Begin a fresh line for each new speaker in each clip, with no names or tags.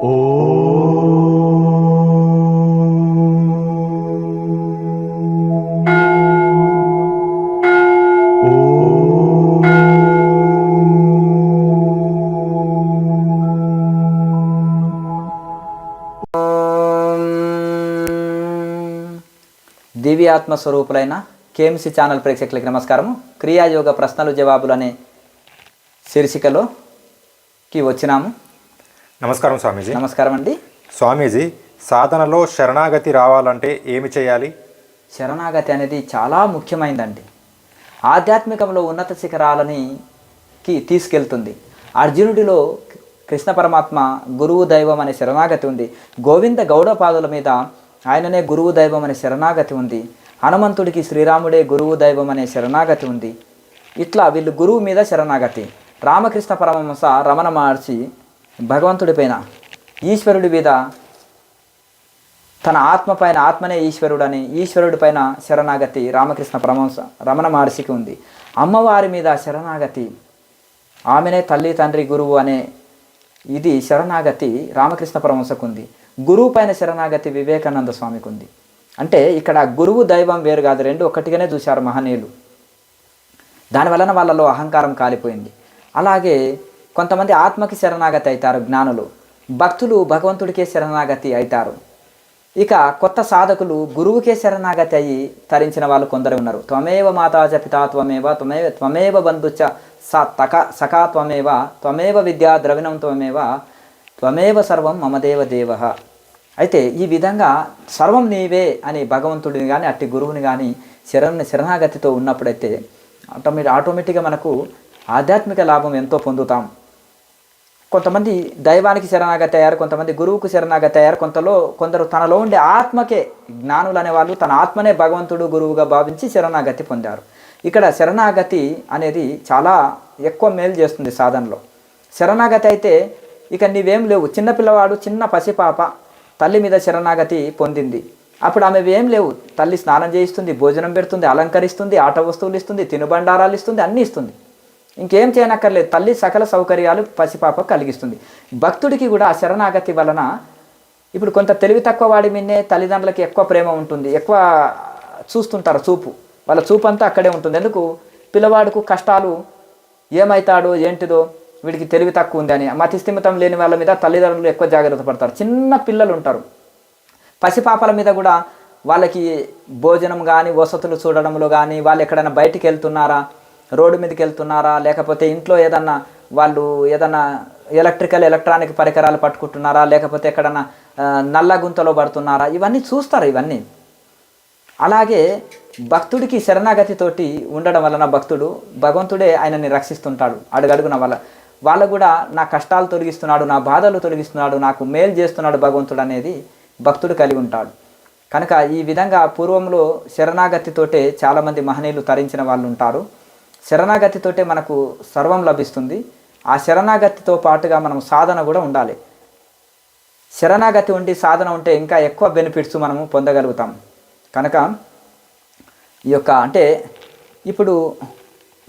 దివ్యాత్మ స్వరూపులైన KMC channel ప్రేక్షకులకి నమస్కారము. క్రియాయోగ ప్రశ్నలు జవాబులు అనే శీర్షికలోకి వచ్చినాము.
నమస్కారం స్వామీజీ.
నమస్కారం అండి.
స్వామీజీ సాధనలో శరణాగతి రావాలంటే ఏమి చేయాలి?
శరణాగతి అనేది చాలా ముఖ్యమైనదండి ఆధ్యాత్మికంలో ఉన్నత శిఖరాలని కి తీసుకెళ్తుంది. అర్జునుడిలో కృష్ణ పరమాత్మ గురువు దైవం అనే శరణాగతి ఉంది. గోవింద గౌడ పాదుల మీద ఆయననే గురువు దైవం అనే శరణాగతి ఉంది. హనుమంతుడికి శ్రీరాముడే గురువు దైవం అనే శరణాగతి ఉంది. ఇట్లా వీళ్ళు గురువు మీద శరణాగతి. రామకృష్ణ పరమహంస రమణ మహర్షి భగవంతుడి పైన ఈశ్వరుడి మీద తన ఆత్మ పైన ఆత్మనే ఈశ్వరుడు అని ఈశ్వరుడి పైన శరణాగతి రామకృష్ణ పరమహంస రమణ మహర్షికి ఉంది. అమ్మవారి మీద శరణాగతి ఆమెనే తల్లి తండ్రి గురువు అనే ఇది శరణాగతి రామకృష్ణ పరమంశకు ఉంది. గురువు పైన శరణాగతి వివేకానంద స్వామికి ఉంది. అంటే ఇక్కడ గురువు దైవం వేరు కాదు రెండు ఒకటిగానే చూశారు మహనీయులు. దాని వలన వాళ్ళలో అహంకారం కాలిపోయింది. అలాగే కొంతమంది ఆత్మకి శరణాగతి అవుతారు జ్ఞానులు. భక్తులు భగవంతుడికే శరణాగతి అవుతారు. ఇక కొత్త సాధకులు గురువుకే శరణాగతి అయ్యి తరించిన వాళ్ళు కొందరు ఉన్నారు. త్వమేవ మాతాచ పితా త్వమేవ త్వమేవ త్వమేవ బంధుచ స తక సఖా త్వమేవ త్వమేవ విద్యా ద్రవిణం త్వమేవ త్వమేవ సర్వం మమదేవ దేవ అయితే ఈ విధంగా సర్వం నీవే అని భగవంతుడిని కానీ అట్టి గురువుని కానీ శరణ శరణాగతితో ఉన్నప్పుడైతే ఆటోమేటిక్ ఆటోమేటిక్గా మనకు ఆధ్యాత్మిక లాభం ఎంతో పొందుతాం. కొంతమంది దైవానికి శరణాగతి అయ్యారు కొంతమంది గురువుకు శరణాగతి అయ్యారు కొంతలో కొందరు తనలో ఉండే ఆత్మకే జ్ఞానులు అనేవాళ్ళు తన ఆత్మనే భగవంతుడు గురువుగా భావించి శరణాగతి పొందారు. ఇక్కడ శరణాగతి అనేది చాలా ఎక్కువ మేలు చేస్తుంది సాధనలో. శరణాగతి అయితే ఇక నీవేం లేవు. చిన్నపిల్లవాడు చిన్న పసిపాప తల్లి మీద శరణాగతి పొందింది. అప్పుడు ఆమె ఏం లేవు. తల్లి స్నానం చేయిస్తుంది భోజనం పెడుతుంది అలంకరిస్తుంది ఆట వస్తువులు ఇస్తుంది తినుబండారాలు ఇస్తుంది అన్నీ ఇస్తుంది. ఇంకేం చేయనక్కర్లేదు. తల్లి సకల సౌకర్యాలు పసిపాప కలిగిస్తుంది. భక్తుడికి కూడా ఆ శరణాగతి వలన ఇప్పుడు కొంత తెలివి తక్కువ వాడి మిన్నే తల్లిదండ్రులకి ఎక్కువ ప్రేమ ఉంటుంది. ఎక్కువ చూస్తుంటారు చూపు. వాళ్ళ చూపు అంతా అక్కడే ఉంటుంది. ఎందుకు? పిల్లవాడుకు కష్టాలు ఏమవుతాడో ఏంటిదో వీడికి తెలివి తక్కువ ఉంది అని. మతిస్థిమితం లేని వాళ్ళ మీద తల్లిదండ్రులు ఎక్కువ జాగ్రత్త పడతారు. చిన్న పిల్లలు ఉంటారు. పసిపాపల మీద కూడా వాళ్ళకి భోజనం కానీ వసతులు చూడడంలో కానీ వాళ్ళు ఎక్కడైనా బయటికి వెళ్తున్నారా? రోడ్డు మీదకి వెళ్తున్నారా లేకపోతే ఇంట్లో ఏదన్నా వాళ్ళు ఏదన్నా ఎలక్ట్రికల్ ఎలక్ట్రానిక్ పరికరాలు పట్టుకుంటున్నారా? లేకపోతే ఎక్కడన్నా నల్ల గుంతలో పడుతున్నారా? ఇవన్నీ చూస్తారు ఇవన్నీ. అలాగే భక్తుడికి శరణాగతితోటి ఉండడం వలన భక్తుడు భగవంతుడే ఆయనని రక్షిస్తుంటాడు అడుగడుగున వల్ల వాళ్ళు కూడా నా కష్టాలు తొలగిస్తున్నాడు నా బాధలు తొలగిస్తున్నాడు నాకు మేలు చేస్తున్నాడు భగవంతుడు అనేది భక్తుడు కలిగి ఉంటాడు. కనుక ఈ విధంగా పూర్వంలో శరణాగతితోటే చాలామంది మహనీయులు తరించిన వాళ్ళు ఉంటారు శరణాగతితోటే మనకు సర్వం లభిస్తుంది. ఆ శరణాగతితో పాటుగా మనం సాధన కూడా ఉండాలి. శరణాగతి ఉండి సాధన ఉంటే ఇంకా ఎక్కువ బెనిఫిట్స్ మనము పొందగలుగుతాం. కనుక ఈ యొక్క అంటే ఇప్పుడు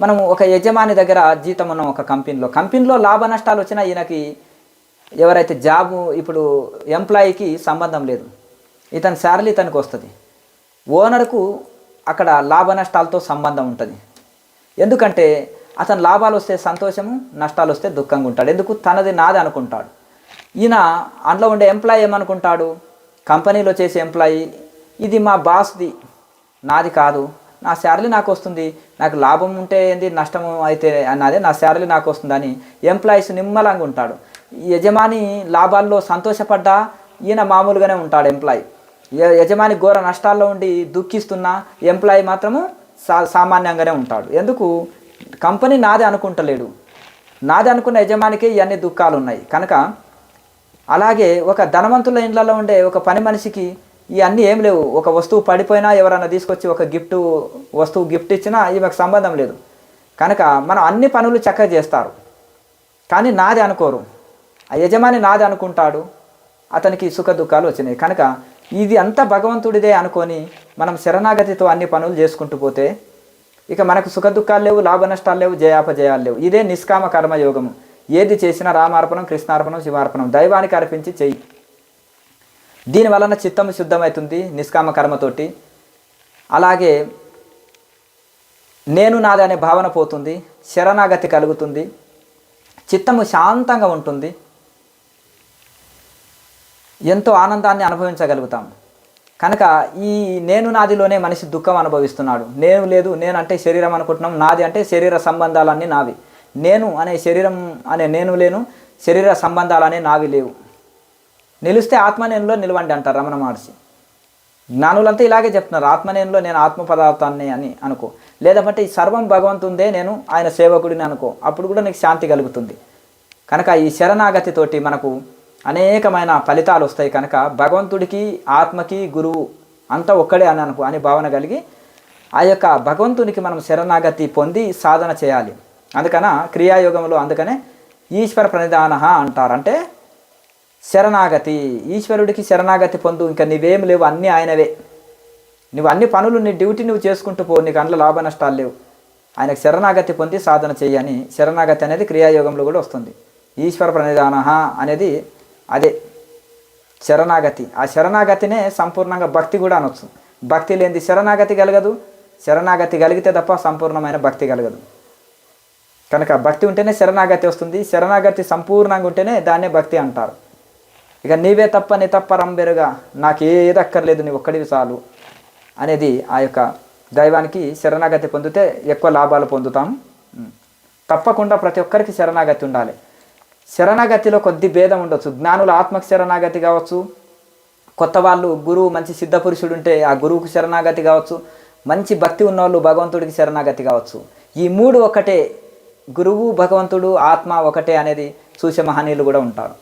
మనము ఒక యజమాని దగ్గర జీతం ఉన్నాం ఒక కంపెనీలో కంపెనీలో లాభ నష్టాలు వచ్చినా ఈయనకి ఎవరైతే జాబు ఇప్పుడు ఎంప్లాయీకి సంబంధం లేదు. ఇతని శాలరీ ఇతనికి వస్తుంది. ఓనర్కు అక్కడ లాభ నష్టాలతో సంబంధం ఉంటుంది. ఎందుకంటే అతను లాభాలు వస్తే సంతోషము నష్టాలు వస్తే దుఃఖంగా ఉంటాడు. ఎందుకు? తనది నాది అనుకుంటాడు. ఈయన అందులో ఉండే ఎంప్లాయీ ఏమనుకుంటాడు? కంపెనీలో చేసే ఎంప్లాయీ ఇది మా బాస్ది నాది కాదు. నా శాలరీ నాకు వస్తుంది. నాకు లాభం ఉంటే ఏంది? నష్టం అయితే అన్నదే నా శాలరీ నాకు వస్తుందని ఎంప్లాయీస్ నిమ్మలంగా ఉంటాడు. ఈ యజమాని లాభాల్లో సంతోషపడ్డా ఈయన మామూలుగానే ఉంటాడు ఎంప్లాయీ యజమాని ఘోర నష్టాల్లో ఉండి దుఃఖిస్తున్న ఎంప్లాయీ మాత్రము సా సామాన్యంగానే ఉంటాడు. ఎందుకు? కంపెనీ నాదే అనుకుంటలేడు. నాది అనుకున్న యజమానికి ఇవన్నీ దుఃఖాలు ఉన్నాయి కనుక అలాగే ఒక ధనవంతుల ఇండ్లలో ఉండే ఒక పని మనిషికి ఇవన్నీ ఏం లేవు. ఒక వస్తువు పడిపోయినా ఎవరైనా తీసుకొచ్చి ఒక గిఫ్ట్ వస్తువు గిఫ్ట్ ఇచ్చినా ఈమెకు సంబంధం లేదు. కనుక మనం అన్ని పనులు చక్కగా చేస్తారు. కానీ నాది అనుకోరు. ఆ యజమాని నాది అనుకుంటాడు. అతనికి సుఖ దుఃఖాలు వచ్చినాయి. కనుక ఇది అంతా భగవంతుడిదే అనుకొని మనం శరణాగతితో అన్ని పనులు చేసుకుంటూ పోతే ఇక మనకు సుఖ దుఃఖాలు లేవు లాభ నష్టాలు లేవు జయాపజయాలు లేవు. ఇదే నిష్కామ కర్మయోగము. ఏది చేసినా రామార్పణం కృష్ణార్పణం శివార్పణం దైవానికి అర్పించి చెయ్యి దీని వలన చిత్తము శుద్ధమవుతుంది నిష్కామ కర్మతోటి. అలాగే నేను నాది అనే భావన పోతుంది శరణాగతి కలుగుతుంది చిత్తము శాంతంగా ఉంటుంది. ఎంతో ఆనందాన్ని అనుభవించగలుగుతాం. కనుక ఈ నేను నాదిలోనే మనిషి దుఃఖం అనుభవిస్తున్నాడు. నేను లేదు నేను అంటే శరీరం అనుకుంటున్నాం నాది అంటే శరీర సంబంధాలన్నీ నావి. నేను అనే శరీరం అనే నేను లేను శరీర సంబంధాలనే నావి లేవు. నిలిస్తే ఆత్మనేనులో నిలవండి అంటారు రమణ మహర్షి. జ్ఞానులంతా ఇలాగే చెప్తున్నారు ఆత్మనేనులో నేను ఆత్మ పదార్థాన్ని అని అనుకో. లేదంటే ఈ సర్వం భగవంతుందే నేను ఆయన సేవకుడిని అనుకో. అప్పుడు కూడా నీకు శాంతి కలుగుతుంది. కనుక ఈ శరణాగతితోటి మనకు అనేకమైన ఫలితాలు వస్తాయి కనుక భగవంతుడికి ఆత్మకి గురువు అంతా ఒక్కడే అని అనుకో అని భావన కలిగి ఆ యొక్క భగవంతునికి మనం శరణాగతి పొంది సాధన చేయాలి. అందుకన క్రియాయోగంలో అందుకనే ఈశ్వర ప్రణిధాన అంటారంటే శరణాగతి ఈశ్వరుడికి శరణాగతి పొందు ఇంకా నువ్వేం లేవు అన్నీ ఆయనవే. నువ్వు అన్ని పనులు నీ డ్యూటీ నువ్వు చేసుకుంటూ పో నీకు అందులో లాభ నష్టాలు లేవు. ఆయనకు శరణాగతి పొంది సాధన చేయని శరణాగతి అనేది క్రియాయోగంలో కూడా వస్తుంది. ఈశ్వర ప్రణిధాన అనేది అదే శరణాగతి. ఆ శరణాగతినే సంపూర్ణంగా భక్తి కూడా అనొచ్చు. భక్తి లేనిది శరణాగతి కలగదు. శరణాగతి కలిగితే తప్ప సంపూర్ణమైన భక్తి కలగదు. కనుక భక్తి ఉంటేనే శరణాగతి వస్తుంది. శరణాగతి సంపూర్ణంగా ఉంటేనే దాన్నే భక్తి అంటారు. ఇక నీవే తప్ప నీ తప్ప రంబెరుగా నాకు ఏది అక్కర్లేదు నీ ఒక్కడివి చాలు అనేది ఆ యొక్క దైవానికి శరణాగతి పొందితే ఎక్కువ లాభాలు పొందుతాం. తప్పకుండా ప్రతి ఒక్కరికి శరణాగతి ఉండాలి. శరణాగతిలో కొద్ది భేదం ఉండొచ్చు. జ్ఞానుల ఆత్మకు శరణాగతి కావచ్చు. కొత్త వాళ్ళు గురువు మంచి సిద్ధ పురుషుడు ఉంటే ఆ గురువుకు శరణాగతి కావచ్చు. మంచి భక్తి ఉన్నవాళ్ళు భగవంతుడికి శరణాగతి కావచ్చు. ఈ మూడు ఒకటే. గురువు భగవంతుడు ఆత్మ ఒకటే అనేది చూసే మహనీయులు కూడా ఉంటారు.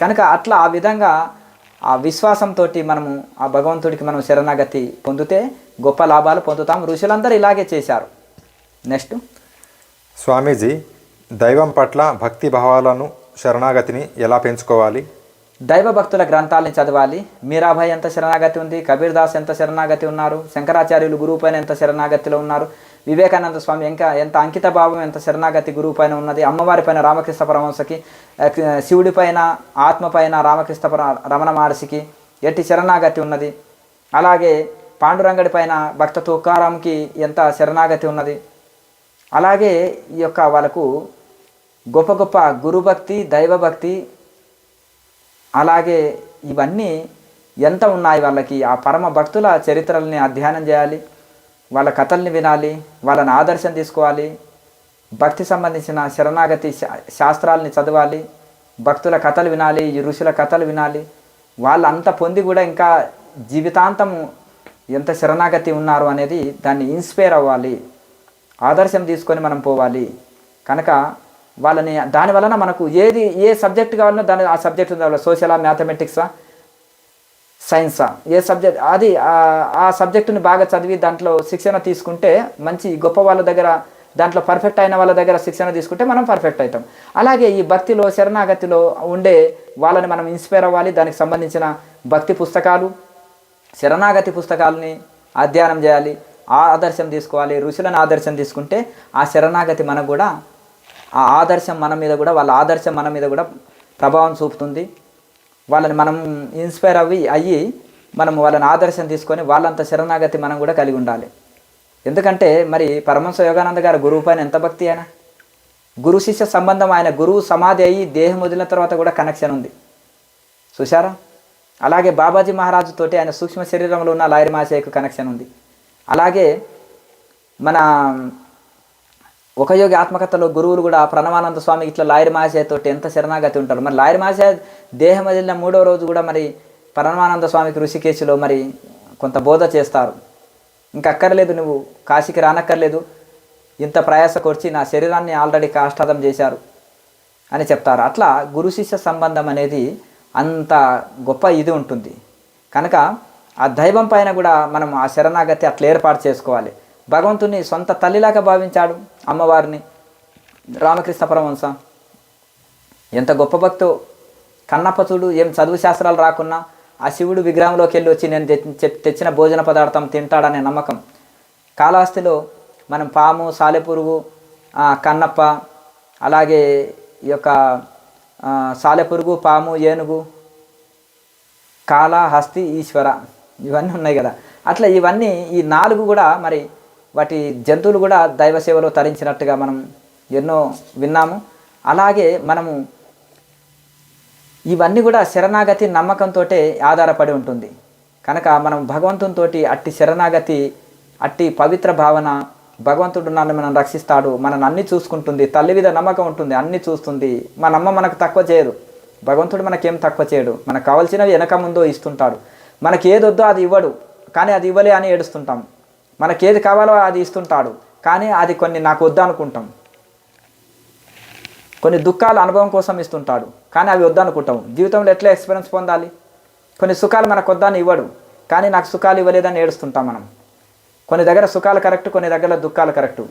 కనుక అట్లా ఆ విధంగా ఆ విశ్వాసంతో మనము ఆ భగవంతుడికి మనం శరణాగతి పొందితే గొప్ప లాభాలు పొందుతాం. ఋషులందరూ ఇలాగే చేశారు. నెక్స్ట్.
స్వామీజీ దైవం పట్ల భక్తి భావాలను శరణాగతిని ఎలా పెంచుకోవాలి?
దైవ భక్తుల గ్రంథాలని చదవాలి. మీరాభాయ్ ఎంత శరణాగతి ఉంది? కబీర్ దాస్ ఎంత శరణాగతి ఉన్నారు? శంకరాచార్యులు గురువు పైన ఎంత శరణాగతిలో ఉన్నారు? వివేకానంద స్వామి ఇంకా ఎంత అంకిత భావం ఎంత శరణాగతి గురువు పైన ఉన్నది? అమ్మవారి పైన రామకృష్ణ పరమహంసకి శివుడి పైన ఆత్మ పైన రామకృష్ణ పర రమణ మహర్షికి ఎట్టి శరణాగతి ఉన్నది? అలాగే పాండురంగడి పైన భక్త తుకారాంకి ఎంత శరణాగతి ఉన్నది? అలాగే ఈ యొక్క వాళ్ళకు గొప్ప గొప్ప గురుభక్తి దైవభక్తి అలాగే ఇవన్నీ ఎంత ఉన్నాయి వాళ్ళకి? ఆ పరమ భక్తుల చరిత్రల్ని అధ్యయనం చేయాలి వాళ్ళ కథల్ని వినాలి వాళ్ళని ఆదర్శం తీసుకోవాలి భక్తి సంబంధించిన శరణాగతి శా- శాస్త్రాలని చదవాలి భక్తుల కథలు వినాలి ఈ ఋషుల కథలు వినాలి. వాళ్ళంతా పొంది కూడా ఇంకా జీవితాంతం ఎంత శరణాగతి ఉన్నారు అనేది దాన్ని ఇన్స్పైర్ అవ్వాలి. ఆదర్శం తీసుకొని మనం పోవాలి. కనుక వాళ్ళని దాని వలన మనకు ఏది ఏ సబ్జెక్ట్ కావాలనో దాని ఆ సబ్జెక్ట్ కావాలి సోషలా మ్యాథమెటిక్సా సైన్సా ఏ సబ్జెక్ట్ అది ఆ- ఆ సబ్జెక్టుని బాగా చదివి దాంట్లో శిక్షణ తీసుకుంటే మంచి గొప్ప వాళ్ళ దగ్గర దాంట్లో పర్ఫెక్ట్ అయిన వాళ్ళ దగ్గర శిక్షణ తీసుకుంటే మనం పర్ఫెక్ట్ అవుతాం. అలాగే ఈ భక్తిలో శరణాగతిలో ఉండే వాళ్ళని మనం ఇన్స్పైర్ అవ్వాలి. దానికి సంబంధించిన భక్తి పుస్తకాలు శరణాగతి పుస్తకాలని అధ్యయనం చేయాలి. ఆ ఆదర్శం తీసుకోవాలి. ఋషులను ఆదర్శం తీసుకుంటే ఆ శరణాగతి మనకు కూడా ఆ ఆదర్శం మన మీద కూడా వాళ్ళ ఆదర్శం మన మీద కూడా ప్రభావం చూపుతుంది. వాళ్ళని మనం ఇన్స్పైర్ అవి అయ్యి మనం వాళ్ళని ఆదర్శం తీసుకొని వాళ్ళంత శరణాగతి మనం కూడా కలిగి ఉండాలి. ఎందుకంటే మరి పరమహంస యోగానంద గారు గురువు పైన ఎంత భక్తి ఆయన? గురు శిష్య సంబంధం ఆయన గురువు సమాధి అయ్యి దేహం వదిలిన తర్వాత కూడా కనెక్షన్ ఉంది. చూసారా అలాగే బాబాజీ మహారాజు తోటి ఆయన సూక్ష్మ శరీరంలో ఉన్న లాయర్ మాసేకు కనెక్షన్ ఉంది. అలాగే మన ఒక యోగి ఆత్మకథలో గురువులు కూడా ప్రణవానంద స్వామి ఇట్లా లాయర్ మాసే తోటి ఎంత శరణాగతి ఉంటారు. మరి లాయర్ మాసే దేహం వదిలిన మూడో రోజు కూడా మరి పరమానంద స్వామికి ఋషికేశిలో మరి కొంత బోధ చేస్తారు. ఇంకా అక్కర్లేదు నువ్వు కాశీకి రానక్కర్లేదు. ఇంత ప్రయాస కొర్చి నా శరీరాన్ని ఆల్రెడీ కాష్టాదం చేశారు అని చెప్తారు. అట్లా గురు శిష్య సంబంధం అనేది అంత గొప్ప ఇది ఉంటుంది. కనుక ఆ దైవం పైన కూడా మనం ఆ శరణాగతి అట్లా ఏర్పాటు చేసుకోవాలి. భగవంతుని సొంత తల్లిలాగా భావించాడు అమ్మవారిని. రామకృష్ణ పరమహంస. ఎంత గొప్ప భక్తో. కన్నప్పచుడు ఏం చదువు శాస్త్రాలు రాకున్నా ఆ శివుడు విగ్రహంలోకి వెళ్ళి వచ్చి నేను తెచ్చిన భోజన పదార్థం తింటాడనే నమ్మకం. కాళహస్తిలో మనం పాము సాలెపురుగు కన్నప్ప అలాగే ఈ యొక్క సాలెపురుగు పాము ఏనుగు కాళహస్తి ఈశ్వర ఇవన్నీ ఉన్నాయి కదా. అట్లా ఇవన్నీ ఈ నాలుగు కూడా మరి వాటి జంతువులు కూడా దైవ సేవలో తరించినట్టుగా మనం ఎన్నో విన్నాము. అలాగే మనము ఇవన్నీ కూడా శరణాగతి నమ్మకంతో ఆధారపడి ఉంటుంది. కనుక మనం భగవంతునితో అట్టి శరణాగతి అట్టి పవిత్ర భావన భగవంతుడు నన్ను మనం రక్షిస్తాడు మనల్ని అన్ని చూసుకుంటుంది తల్లి మీద నమ్మకం ఉంటుంది అన్ని చూస్తుంది. మన అమ్మ మనకు తక్కువ చేయదు. భగవంతుడు మనకేం తక్కువ చేయడు. మనకు కావాల్సినవి వెనక ముందో ఇస్తుంటాడు. మనకి ఏదొద్దో అది ఇవ్వడు. కానీ అది ఇవ్వలే అని ఏడుస్తుంటాం. మనకి ఏది కావాలో అది ఇస్తుంటాడు. కానీ అది కొన్ని నాకు వద్దనుకుంటాం. కొన్ని దుఃఖాలు అనుభవం కోసం ఇస్తుంటాడు. కానీ అవి వద్దనుకుంటాం. జీవితంలో ఎట్లా ఎక్స్పీరియన్స్ పొందాలి? కొన్ని సుఖాలు మనకు వద్దని ఇవ్వడు. కానీ నాకు సుఖాలు ఇవ్వలేదని ఏడుస్తుంటాం మనం. కొన్ని దగ్గర సుఖాలు కరెక్ట్ కొన్ని దగ్గర దుఃఖాలు కరెక్టు.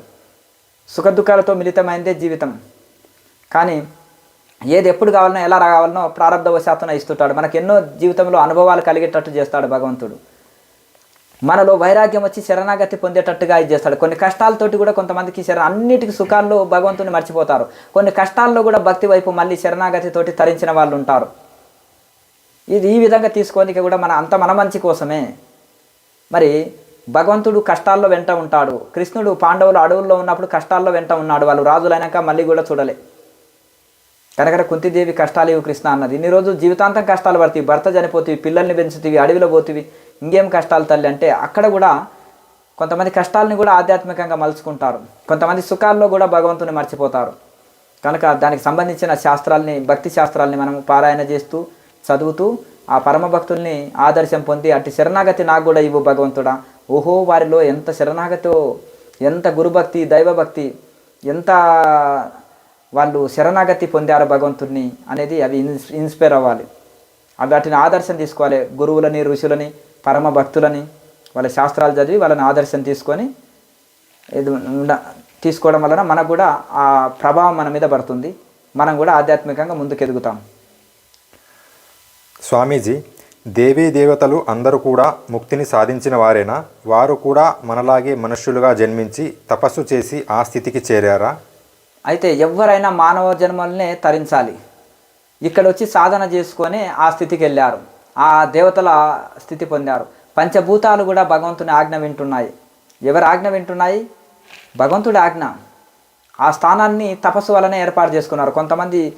సుఖ దుఃఖాలతో మిళితమైందే జీవితం. కానీ ఏది ఎప్పుడు కావాలనో ఎలా రావాలనో ప్రారంభవశాత్తున ఇస్తుంటాడు. మనకు ఎన్నో జీవితంలో అనుభవాలు కలిగేటట్టు చేస్తాడు భగవంతుడు. మనలో వైరాగ్యం వచ్చి శరణాగతి పొందేటట్టుగా ఇది చేస్తాడు. కొన్ని కష్టాలతోటి కూడా కొంతమందికి శర అన్నిటికి సుఖాల్లో భగవంతుని మర్చిపోతారు. కొన్ని కష్టాల్లో కూడా భక్తి వైపు మళ్ళీ శరణాగతితోటి తరించిన వాళ్ళు ఉంటారు. ఇది ఈ విధంగా తీసుకోనికి కూడా మన అంత మన మంచి కోసమే. మరి భగవంతుడు కష్టాల్లో వెంట ఉంటాడు. కృష్ణుడు పాండవులు అడవుల్లో ఉన్నప్పుడు కష్టాల్లో వెంట ఉన్నాడు. వాళ్ళు రాజులైనాక మళ్ళీ కూడా చూడలే. కనుక కుంతిదేవి కష్టాలు ఇవి కృష్ణ అన్నది. ఇన్ని రోజులు జీవితాంతం కష్టాలు పడుతుంది భర్త చనిపోతీవి పిల్లల్ని పెంచుతీవి అడవిలో పోతీవి ఇంకేం కష్టాలు తల్లి అంటే అక్కడ కూడా కొంతమంది కష్టాలని కూడా ఆధ్యాత్మికంగా మలుచుకుంటారు. కొంతమంది సుఖాల్లో కూడా భగవంతుని మర్చిపోతారు. కనుక దానికి సంబంధించిన శాస్త్రాల్ని భక్తి శాస్త్రాల్ని మనం పారాయణ చేస్తూ చదువుతూ ఆ పరమ భక్తుల్ని ఆదర్శం పొంది అటు శరణాగతి నాకు కూడా ఇవ్వు భగవంతుడా. ఓహో వారిలో ఎంత శరణాగతో ఎంత గురుభక్తి దైవభక్తి ఎంత వాళ్ళు శరణాగతి పొందారు భగవంతుడిని అనేది అవి ఇన్స్ ఇన్స్పైర్ అవ్వాలి. అవి వాటిని ఆదర్శం తీసుకోవాలి. గురువులని ఋషులని పరమ భక్తులని వాళ్ళ శాస్త్రాలు చదివి వాళ్ళని ఆదర్శం తీసుకొని ఇది తీసుకోవడం వలన మనకు కూడా ఆ ప్రభావం మన మీద పడుతుంది. మనం కూడా ఆధ్యాత్మికంగా ముందుకు ఎదుగుతాం
స్వామీజీ దేవీ దేవతలు అందరూ కూడా ముక్తిని సాధించిన వారేనా? వారు కూడా మనలాగే మనుష్యులుగా జన్మించి తపస్సు చేసి ఆ స్థితికి చేరారా?
అయితే ఎవరైనా మానవ జన్మల్నే తరించాలి. ఇక్కడ వచ్చి సాధన చేసుకొని ఆ స్థితికి వెళ్ళారు ఆ దేవతల స్థితి పొందారు. పంచభూతాలు కూడా భగవంతుని ఆజ్ఞ వింటున్నాయి. ఎవరి ఆజ్ఞ వింటున్నాయి? భగవంతుడి ఆజ్ఞ. ఆ స్థానాన్ని తపస్సు వలనే ఏర్పాటు చేసుకున్నారు. కొంతమంది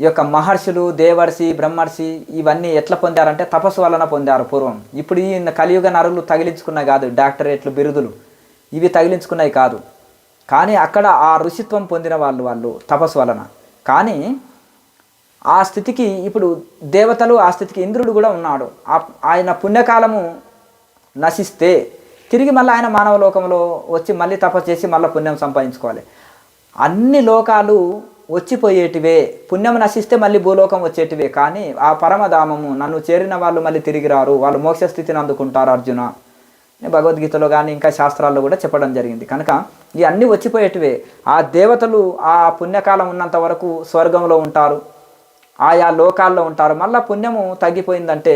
ఈ యొక్క మహర్షులు దేవర్షి బ్రహ్మర్షి ఇవన్నీ ఎట్లా పొందారంటే తపస్సు వలన పొందారు పూర్వం. ఇప్పుడు ఈ కలియుగ నరులు తగిలించుకున్నాయి కాదు డాక్టరేట్లు బిరుదులు. ఇవి తగిలించుకున్నాయి కాదు. కానీ అక్కడ ఆ ఋషిత్వం పొందిన వాళ్ళు వాళ్ళు తపస్సు వలన. కానీ ఆ స్థితికి ఇప్పుడు దేవతలు ఆ స్థితికి ఇంద్రుడు కూడా ఉన్నాడు. ఆయన పుణ్యకాలము నశిస్తే తిరిగి మళ్ళీ ఆయన మానవ లోకంలో వచ్చి మళ్ళీ తపస్సు చేసి మళ్ళీ పుణ్యం సంపాదించుకోవాలి. అన్ని లోకాలు వచ్చిపోయేటివే పుణ్యం నశిస్తే మళ్ళీ భూలోకం వచ్చేటివే కానీ ఆ పరమధామము నన్ను చేరిన వాళ్ళు మళ్ళీ తిరిగి రారు వాళ్ళు మోక్ష స్థితిని అందుకుంటారు అర్జున. భగవద్గీతలో కానీ ఇంకా శాస్త్రాల్లో కూడా చెప్పడం జరిగింది. కనుక ఇవన్నీ వచ్చిపోయేటివే. ఆ దేవతలు ఆ పుణ్యకాలం ఉన్నంత వరకు స్వర్గంలో ఉంటారు. ఆయా లోకాల్లో ఉంటారు. మళ్ళీ పుణ్యము తగ్గిపోయిందంటే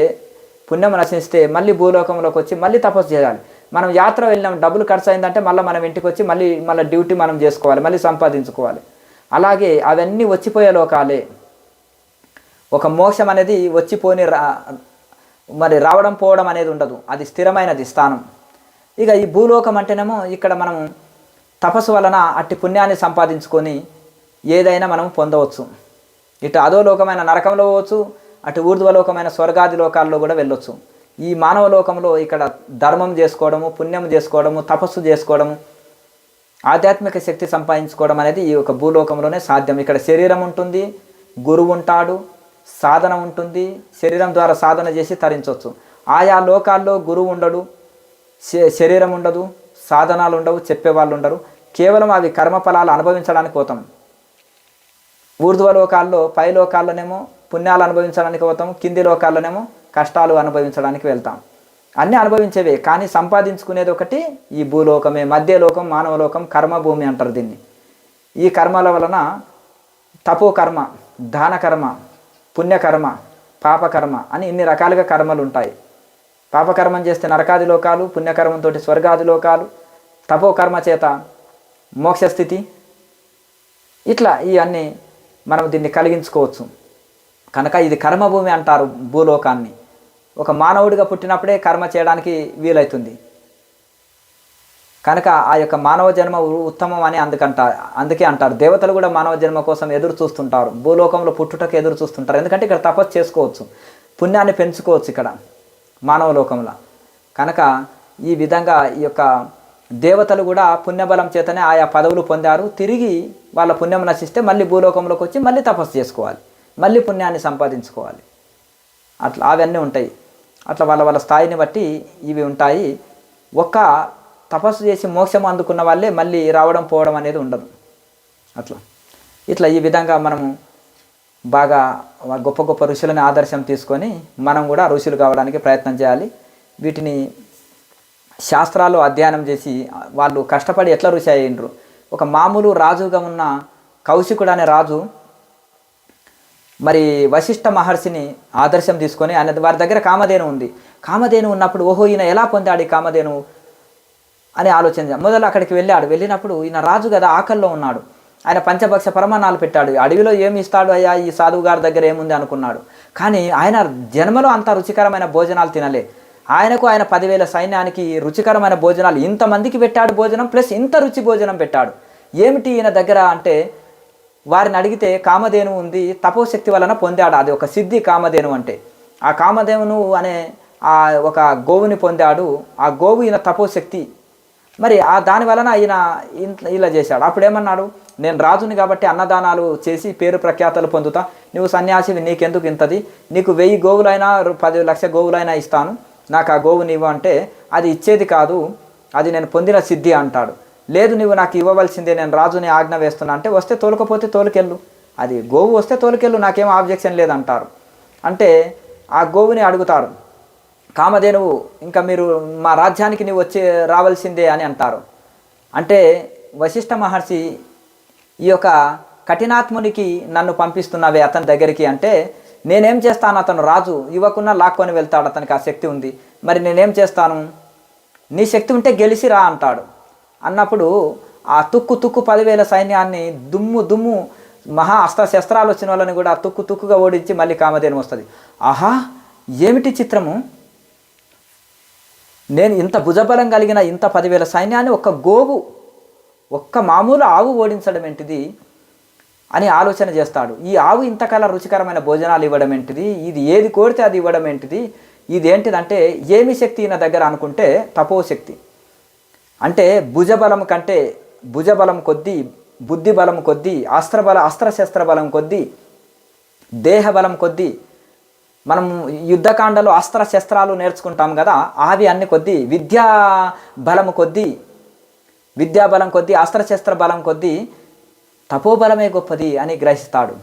పుణ్యం నశిస్తే మళ్ళీ భూలోకంలోకి వచ్చి మళ్ళీ తపస్సు చేయాలి. మనం యాత్ర వెళ్ళినాం డబ్బులు ఖర్చు అయిందంటే మళ్ళీ మనం ఇంటికి వచ్చి మళ్ళీ మళ్ళీ డ్యూటీ మనం చేసుకోవాలి మళ్ళీ సంపాదించుకోవాలి. అలాగే అవన్నీ వచ్చిపోయే లోకాలే. ఒక మోక్షం అనేది వచ్చిపోని రా మరి రావడం పోవడం అనేది ఉండదు. అది స్థిరమైనది స్థానం. ఇక ఈ భూలోకం అంటేనేమో ఇక్కడ మనం తపస్సు వలన అట్టి పుణ్యాన్ని సంపాదించుకొని ఏదైనా మనం పొందవచ్చు. ఇటు అధోలోకమైన నరకంలో పోవచ్చు అటు ఊర్ధ్వలోకమైన స్వర్గాది లోకాల్లో కూడా వెళ్ళొచ్చు. ఈ మానవ లోకంలో ఇక్కడ ధర్మం చేసుకోవడము పుణ్యం చేసుకోవడము తపస్సు చేసుకోవడము ఆధ్యాత్మిక శక్తి సంపాదించుకోవడం అనేది ఈ యొక్క భూలోకంలోనే సాధ్యం. ఇక్కడ శరీరం ఉంటుంది గురువు ఉంటాడు సాధన ఉంటుంది శరీరం ద్వారా సాధన చేసి తరించవచ్చు. ఆయా లోకాల్లో గురువు ఉండడు శ- శరీరం ఉండదు సాధనాలు ఉండవు చెప్పేవాళ్ళు ఉండరు. కేవలం అవి కర్మఫలాలు అనుభవించడానికి పోతాం. ఊర్ధ్వ లోకాల్లో పై లోకాల్లోనేమో పుణ్యాలు అనుభవించడానికి పోతాం కింది లోకాల్లోనేమో కష్టాలు అనుభవించడానికి వెళ్తాం. అన్నీ అనుభవించేవే కానీ సంపాదించుకునేది ఒకటి ఈ భూలోకమే మధ్యలోకం మానవలోకం కర్మభూమి అంటారు దీన్ని. ఈ కర్మల వలన తపో కర్మ దాన కర్మ పుణ్యకర్మ పాపకర్మ అని ఇన్ని రకాలుగా కర్మలు ఉంటాయి. పాపకర్మం చేస్తే నరకాది లోకాలు పుణ్యకర్మంతో స్వర్గాది లోకాలు తపోకర్మ చేత మోక్షస్థితి ఇట్లా ఇవన్నీ మనం దీన్ని కలిగించుకోవచ్చు. కనుక ఇది కర్మభూమి అంటారు భూలోకాన్ని. ఒక మానవుడిగా పుట్టినప్పుడే కర్మ చేయడానికి వీలవుతుంది కనుక ఆ యొక్క మానవ జన్మ ఉ- ఉత్తమం అని అందుకంట అందుకే అంటారు. దేవతలు కూడా మానవ జన్మ కోసం ఎదురు చూస్తుంటారు. భూలోకంలో పుట్టుటకు ఎదురు చూస్తుంటారు. ఎందుకంటే ఇక్కడ తపస్సు చేసుకోవచ్చు. పుణ్యాన్ని పెంచుకోవచ్చు ఇక్కడ మానవ లోకంలో. కనుక ఈ విధంగా ఈ యొక్క దేవతలు కూడా పుణ్యబలం చేతనే ఆయా పదవులు పొందారు. తిరిగి వాళ్ళ పుణ్యం నశిస్తే మళ్ళీ భూలోకంలోకి వచ్చి మళ్ళీ తపస్సు చేసుకోవాలి. మళ్ళీ పుణ్యాన్ని సంపాదించుకోవాలి. అట్లా అవన్నీ ఉంటాయి. అట్లా వాళ్ళ వాళ్ళ స్థాయిని బట్టి ఇవి ఉంటాయి. ఒక్క తపస్సు చేసి మోక్షం అందుకున్న వాళ్ళే మళ్ళీ రావడం పోవడం అనేది ఉండదు. అట్లా. ఇట్లా ఈ విధంగా మనము బాగా గొప్ప గొప్ప ఋషులని ఆదర్శం తీసుకొని మనం కూడా ఋషులు కావడానికి ప్రయత్నం చేయాలి. వీటిని శాస్త్రాలు అధ్యయనం చేసి వాళ్ళు కష్టపడి ఎట్లా ఋషి అయ్యిండ్రు ఒక మామూలు రాజుగా ఉన్న కౌశికుడు అనే రాజు మరి వశిష్ఠ మహర్షిని ఆదర్శం తీసుకొని ఆయన వారి దగ్గర కామధేను ఉంది. కామధేను ఉన్నప్పుడు ఓహో ఈయన ఎలా పొందాడు ఈ కామధేను అని ఆలోచన మొదలు అక్కడికి వెళ్ళాడు. వెళ్ళినప్పుడు ఈయన రాజు కదా ఆకల్లో ఉన్నాడు. ఆయన పంచభక్ష ప్రమాణాలు పెట్టాడు. అడవిలో ఏమి ఇస్తాడు అయ్యా? ఈ సాధువు గారి దగ్గర ఏముంది అనుకున్నాడు. కానీ ఆయన జన్మలో అంత రుచికరమైన భోజనాలు తినలే. ఆయనకు ఆయన పదివేల సైన్యానికి రుచికరమైన భోజనాలు ఇంతమందికి పెట్టాడు భోజనం ప్లస్ ఇంత రుచి భోజనం పెట్టాడు. ఏమిటి ఈయన దగ్గర అంటే వారిని అడిగితే కామధేను ఉంది తపోశక్తి వలన పొందాడు. అది ఒక సిద్ధి కామధేను అంటే. ఆ కామధేను అనే ఆ ఒక గోవుని పొందాడు. ఆ గోవు ఈయన తపోశక్తి. మరి ఆ దాని వలన ఈయన ఇంత- ఇలా చేశాడు. అప్పుడేమన్నాడు నేను రాజుని కాబట్టి అన్నదానాలు చేసి పేరు ప్రఖ్యాతలు పొందుతా. నువ్వు సన్యాసివి నీకెందుకు ఇంతది? నీకు వెయ్యి గోవులైనా పది లక్ష గోవులైనా ఇస్తాను. నాకు ఆ గోవు నీవు అంటే అది ఇచ్చేది కాదు అది నేను పొందిన సిద్ధి అంటాడు. లేదు నువ్వు నాకు ఇవ్వవలసిందే నేను రాజుని ఆజ్ఞ వేస్తున్నా అంటే వస్తే తోలుకపోతే తోలుకెళ్ళు. అది గోవు వస్తే తోలుకెళ్ళు నాకేం ఆబ్జెక్షన్ లేదంటారు. అంటే ఆ గోవుని అడుగుతారు కామధేనువు ఇంకా మీరు మా రాజ్యానికి నువ్వు వచ్చి రావాల్సిందే అని అంటారు. అంటే వశిష్ఠ మహర్షి ఈ యొక్క కఠినాత్మునికి నన్ను పంపిస్తున్నవే అతని దగ్గరికి అంటే నేనేం చేస్తాను? అతను రాజు ఇవ్వకున్నా లాక్కొని వెళ్తాడు. అతనికి ఆ శక్తి ఉంది. మరి నేనేం చేస్తాను? నీ శక్తి ఉంటే గెలిచి రా అంటాడు. అన్నప్పుడు ఆ తుక్కు తుక్కు పదివేల సైన్యాన్ని దుమ్ము దుమ్ము మహా అస్త్ర శస్త్రాలు వచ్చిన వాళ్ళని కూడా తుక్కు తుక్కుగా ఓడించి మళ్ళీ కామధేను వస్తుంది. ఆహా ఏమిటి చిత్రము? నేను ఇంత భుజబలం కలిగిన ఇంత పదివేల సైన్యాన్ని ఒక్క గోవు ఒక్క మామూలు ఆవు ఓడించడం ఏంటిది? అని ఆలోచన చేస్తాడు. ఈ ఆవు ఇంతకాల రుచికరమైన భోజనాలు ఇవ్వడం ఏంటిది? ఇది ఏది కోరితే అది ఇవ్వడం ఏంటిది? ఇది ఏంటిదంటే ఏమి శక్తి నా దగ్గర అనుకుంటే తపోశక్తి. అంటే భుజబలం కంటే భుజబలం కొద్దీ బుద్ధి బలం కొద్దీ అస్త్రబల అస్త్రశస్త్ర బలం కొద్దీ దేహ బలం కొద్దీ మనం యుద్ధకాండలో అస్త్ర శస్త్రాలు నేర్చుకుంటాం కదా అవి అన్ని కొద్దీ విద్యా బలం కొద్దీ విద్యా బలం కొద్దీ అస్త్రశస్త్ర బలం కొద్దీ తపోబలమే గొప్పది అని గ్రహిస్తాడు.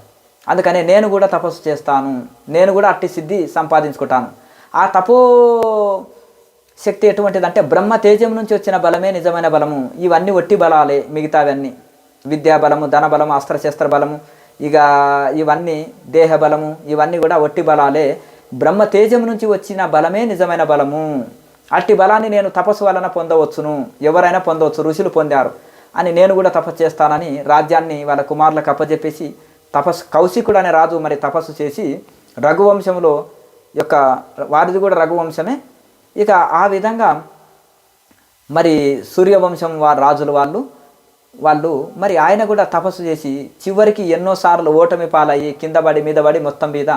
అందుకనే నేను కూడా తపస్సు చేస్తాను. నేను కూడా అట్టి సిద్ధి సంపాదించుకుంటాను. ఆ తపో శక్తి ఎటువంటిదంటే బ్రహ్మ తేజం నుంచి వచ్చిన బలమే నిజమైన బలము. ఇవన్నీ ఒట్టి బలాలే మిగతావన్నీ. విద్యా బలము ధన బలము అస్త్రశస్త్ర బలము ఇక ఇవన్నీ దేహ బలము ఇవన్నీ కూడా ఒట్టి బలాలే. బ్రహ్మ తేజం నుంచి వచ్చిన బలమే నిజమైన బలము. అట్టి బలాన్ని నేను తపస్సు వలన పొందవచ్చును. ఎవరైనా పొందవచ్చు ఋషులు పొందారు. అని నేను కూడా తపస్సు చేస్తానని రాజ్యాన్ని వాళ్ళ కుమారులకు అప్పచెప్పేసి తపస్సు కౌశికుడు అనే రాజు మరి తపస్సు చేసి రఘువంశంలో యొక్క వారిది కూడా రఘువంశమే. ఇక ఆ విధంగా మరి సూర్యవంశం వారి రాజులు వాళ్ళు వాళ్ళు మరి ఆయన కూడా తపస్సు చేసి చివరికి ఎన్నోసార్లు ఓటమి పాలయ్యి కింద పడి మీద పడి మొత్తం మీద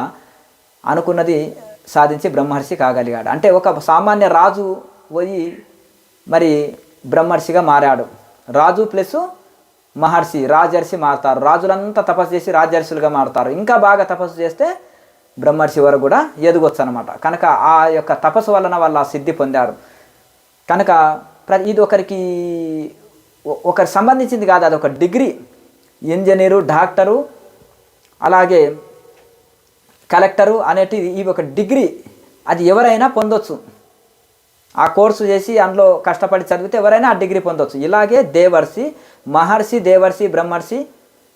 అనుకున్నది సాధించి బ్రహ్మర్షి కాగలిగాడు. అంటే ఒక సామాన్య రాజు పోయి మరి బ్రహ్మర్షిగా మారాడు. రాజు ప్లస్ మహర్షి రాజర్షి మారుతారు. రాజులంతా తపస్సు చేసి రాజర్షులుగా మారుతారు. ఇంకా బాగా తపస్సు చేస్తే బ్రహ్మర్షి వరకు కూడా ఎదగొచ్చు అనమాట కనుక ఆ యొక్క తపస్సు వలన వాళ్ళు ఆ సిద్ధి పొందారు. కనుక ప్ర ఇది ఒకరికి ఒకరి ఒకరికి సంబంధించింది కాదు. అది ఒక డిగ్రీ ఇంజనీరు డాక్టరు అలాగే కలెక్టరు అనేటివి ఈ ఒక డిగ్రీ అది ఎవరైనా పొందొచ్చు. ఆ కోర్సు చేసి అందులో కష్టపడి చదివితే ఎవరైనా ఆ డిగ్రీ పొందవచ్చు ఇలాగే దేవర్షి మహర్షి దేవర్షి బ్రహ్మర్షి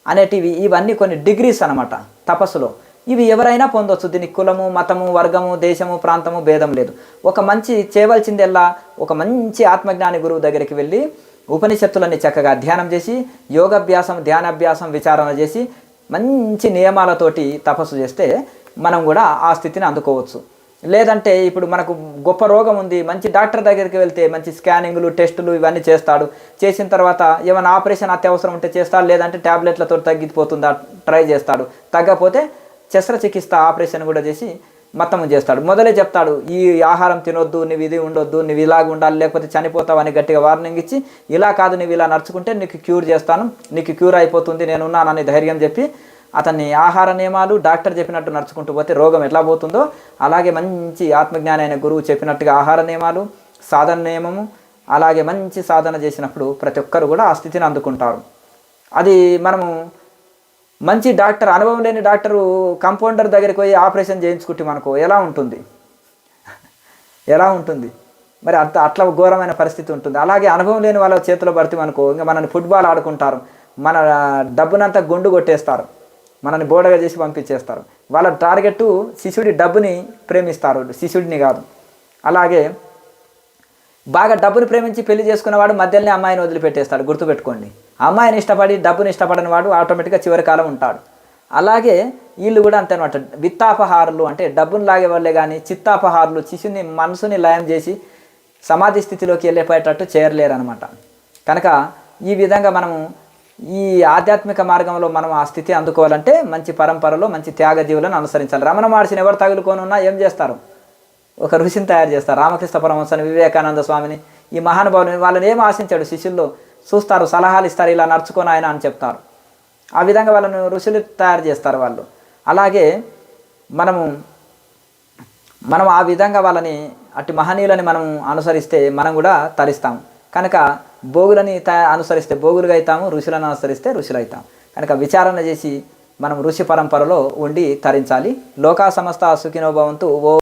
అనేటివి ఇవన్నీ కొన్ని డిగ్రీస్ అనమాట తపస్సులో. ఇవి ఎవరైనా పొందొచ్చు. దీనికి కులము మతము వర్గము దేశము ప్రాంతము భేదం లేదు. ఒక మంచి చేయవలసిందెల్లా ఒక మంచి ఆత్మజ్ఞాని గురువు దగ్గరికి వెళ్ళి ఉపనిషత్తులన్నీ చక్కగా ధ్యానం చేసి యోగాభ్యాసం ధ్యానాభ్యాసం విచారణ చేసి మంచి నియమాలతోటి తపస్సు చేస్తే మనం కూడా ఆ స్థితిని అందుకోవచ్చు. లేదంటే ఇప్పుడు మనకు గొప్ప రోగం ఉంది మంచి డాక్టర్ దగ్గరికి వెళ్తే మంచి స్కానింగ్లు టెస్టులు ఇవన్నీ చేస్తాడు. చేసిన తర్వాత ఏమైనా ఆపరేషన్ అత్యవసరం ఉంటే చేస్తాడు? లేదంటే ట్యాబ్లెట్లతో తగ్గిపోతుందా? ట్రై చేస్తాడు. తగ్గకపోతే శస్త్రచికిత్స ఆపరేషన్ కూడా చేసి మొత్తం చేస్తాడు. మొదలే చెప్తాడు ఈ ఆహారం తినొద్దు నువ్వు ఇది ఉండొద్దు నువ్వు ఇలాగ ఉండాలి లేకపోతే చనిపోతావని గట్టిగా వార్నింగ్ ఇచ్చి ఇలా కాదు నువ్వు ఇలా నడుచుకుంటే నీకు క్యూర్ చేస్తాను నీకు క్యూర్ అయిపోతుంది నేను ఉన్నానని ధైర్యం చెప్పి అతన్ని ఆహార నియమాలు డాక్టర్ చెప్పినట్టు నడుచుకుంటూ పోతే రోగం ఎట్లా పోతుందో అలాగే మంచి ఆత్మజ్ఞాని అయిన గురువు చెప్పినట్టుగా ఆహార నియమాలు సాధన నియమము అలాగే మంచి సాధన చేసినప్పుడు ప్రతి ఒక్కరు కూడా ఆ స్థితిని అందుకుంటారు. అది మనము మంచి డాక్టర్ అనుభవం లేని డాక్టరు కంపౌండర్ దగ్గరికి పోయి ఆపరేషన్ చేయించుకుంటే మనకు ఎలా ఉంటుంది? ఎలా ఉంటుంది? మరి అంత అట్లా ఘోరమైన పరిస్థితి ఉంటుంది. అలాగే అనుభవం లేని వాళ్ళ చేతిలో పడితే మనకు ఇంకా మనల్ని ఫుట్బాల్ ఆడుకుంటారు. మన డబ్బునంతా గుండు కొట్టేస్తారు. మనని బోడగా చేసి పంపించేస్తారు. వాళ్ళ టార్గెట్ శిష్యుడి డబ్బుని ప్రేమిస్తారు. శిష్యుడిని కాదు. అలాగే బాగా డబ్బుని ప్రేమించి పెళ్ళి చేసుకున్నవాడు మధ్యలోనే అమ్మాయిని వదిలిపెట్టేస్తాడు. గుర్తుపెట్టుకోండి. అమ్మాయిని ఇష్టపడి డబ్బుని ఇష్టపడని వాడు ఆటోమేటిక్గా చివరి కాలం ఉంటాడు. అలాగే వీళ్ళు కూడా అంతే అనమాట విత్తాపహారులు అంటే డబ్బును లాగే వాళ్ళే కానీ చిత్తాపహారులు శిశుని మనసుని లయం చేసి సమాధి స్థితిలోకి వెళ్ళిపోయేటట్టు చేరలేరు అనమాట కనుక ఈ విధంగా మనము ఈ ఆధ్యాత్మిక మార్గంలో మనం ఆ స్థితి అందుకోవాలంటే మంచి పరంపరలో మంచి త్యాగజీవులను అనుసరించాలి. రమణ మహర్షిని ఎవరు తగులుకొని ఉన్నా ఏం చేస్తారు? ఒక ఋషిని తయారు చేస్తారు. రామకృష్ణ పరమహంసని వివేకానంద స్వామిని ఈ మహానుభావుని వాళ్ళని ఏం ఆశించాడు? శిష్యుల్లో చూస్తారు సలహాలు ఇస్తారు ఇలా నడుచుకొని ఆయన అని చెప్తారు. ఆ విధంగా వాళ్ళను ఋషులు తయారు చేస్తారు వాళ్ళు. అలాగే మనము మనం ఆ విధంగా వాళ్ళని అట్టి మహనీయులని మనం అనుసరిస్తే మనం కూడా తరిస్తాం. కనుక భోగులని అనుసరిస్తే భోగులుగా అవుతాము ఋషులను అనుసరిస్తే ఋషులు అవుతాం కనుక విచారణ చేసి మనం ఋషి పరంపరలో ఉండి తరించాలి. లోకా సమస్త సుఖినోభవంతు ఓ